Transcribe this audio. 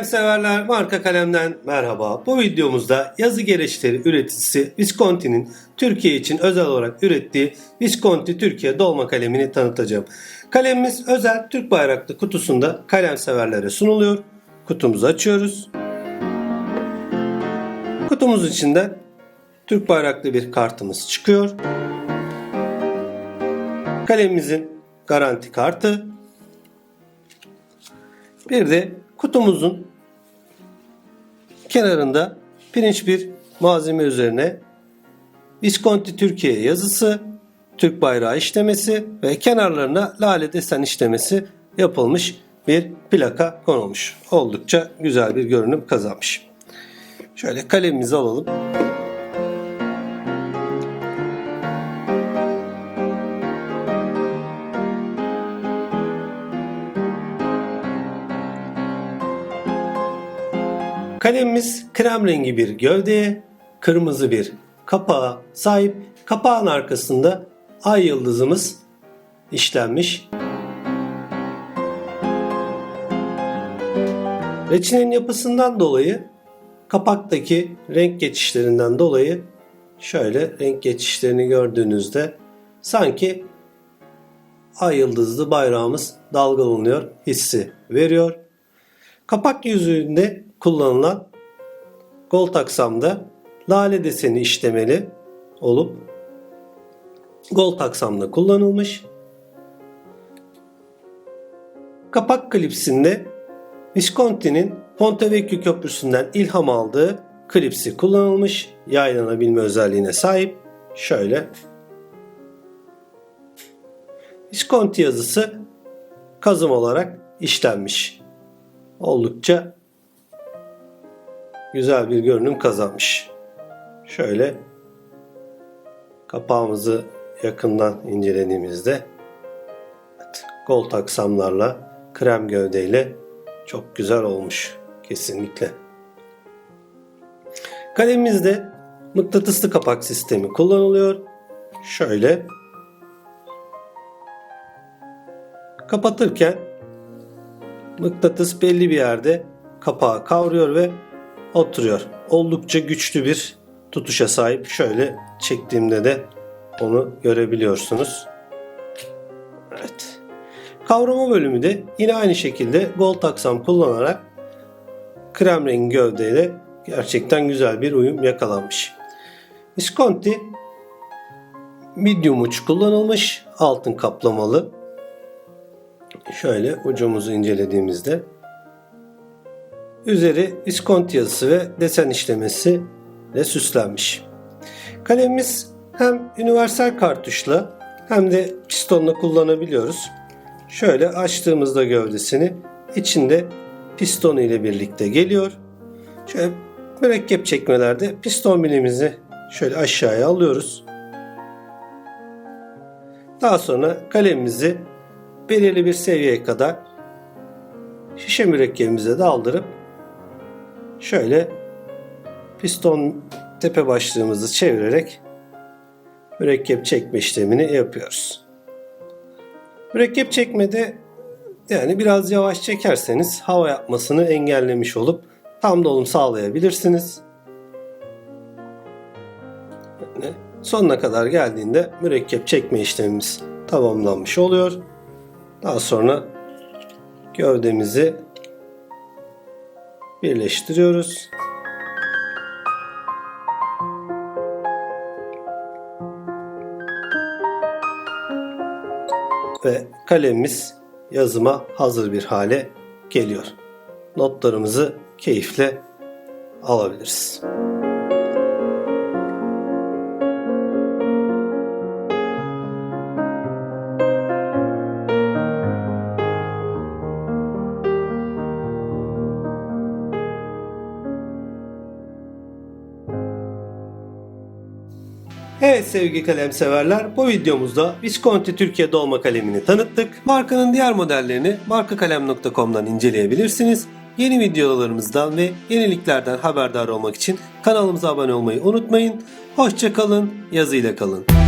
kalem severler marka kalemden merhaba. Bu videomuzda yazı gereçleri üreticisi Visconti'nin Türkiye için özel olarak ürettiği Visconti Türkiye dolma kalemini tanıtacağım. Kalemimiz özel Türk bayraklı kutusunda kalem severlere sunuluyor. Kutumuzu açıyoruz. Kutumuz içinden Türk bayraklı bir kartımız çıkıyor. Kalemimizin garanti kartı. Bir de kutumuzun kenarında pirinç bir malzeme üzerine Visconti Türkiye yazısı, Türk bayrağı işlemesi ve kenarlarına lale desen işlemesi yapılmış bir plaka konulmuş. Oldukça güzel bir görünüm kazanmış. Şöyle kalemimizi alalım. Kalemimiz krem rengi bir gövdeye, kırmızı bir kapağa sahip. Kapağın arkasında ay yıldızımız işlenmiş. Reçinenin yapısından dolayı kapaktaki renk geçişlerinden dolayı şöyle renk geçişlerini gördüğünüzde sanki ay yıldızlı bayrağımız dalgalanıyor hissi veriyor. Kapak yüzüğünde kullanılan gold aksamda lale deseni işlemeli olup gold aksamda kullanılmış. Kapak klipsinde Visconti'nin Ponte Vecchio Köprüsü'nden ilham aldığı klipsi kullanılmış. Yaylanabilme özelliğine sahip. Şöyle. Visconti yazısı kazım olarak işlenmiş. Oldukça güzel bir görünüm kazanmış. Şöyle kapağımızı yakından incelediğimizde evet, gold aksamlarla krem gövdeyle çok güzel olmuş kesinlikle. Kalemimizde mıknatıslı kapak sistemi kullanılıyor. Şöyle kapatırken mıknatıs belli bir yerde kapağı kavruyor ve oturuyor. Oldukça güçlü bir tutuşa sahip. Şöyle çektiğimde de onu görebiliyorsunuz. Evet. Kavrama bölümü de yine aynı şekilde gold aksam kullanarak krem rengi gövdeyle gerçekten güzel bir uyum yakalanmış. Visconti medium uç kullanılmış altın kaplamalı. Şöyle ucumuzu incelediğimizde Üzeri Visconti yazısı ve desen işlemesi ile süslenmiş. Kalemimiz hem universal kartuşla hem de pistonla kullanabiliyoruz. Şöyle açtığımızda gövdesini içinde pistonu ile birlikte geliyor. Şöyle mürekkep çekmelerde piston bilimizi şöyle aşağıya alıyoruz. Daha sonra kalemimizi belirli bir seviyeye kadar şişe mürekkebimize daldırıp şöyle piston tepe başlığımızı çevirerek mürekkep çekme işlemini yapıyoruz. Mürekkep çekmede yani biraz yavaş çekerseniz hava yapmasını engellemiş olup tam dolum sağlayabilirsiniz. Yani sonuna kadar geldiğinde mürekkep çekme işlemimiz tamamlanmış oluyor. Daha sonra gövdemizi birleştiriyoruz. Ve kalemimiz yazıma hazır bir hale geliyor. Notlarımızı keyifle alabiliriz. Evet sevgili kalem severler bu videomuzda Visconti Türkiye dolma kalemini tanıttık. Markanın diğer modellerini markakalem.com'dan inceleyebilirsiniz. Yeni videolarımızdan ve yeniliklerden haberdar olmak için kanalımıza abone olmayı unutmayın. Hoşçakalın, yazıyla kalın.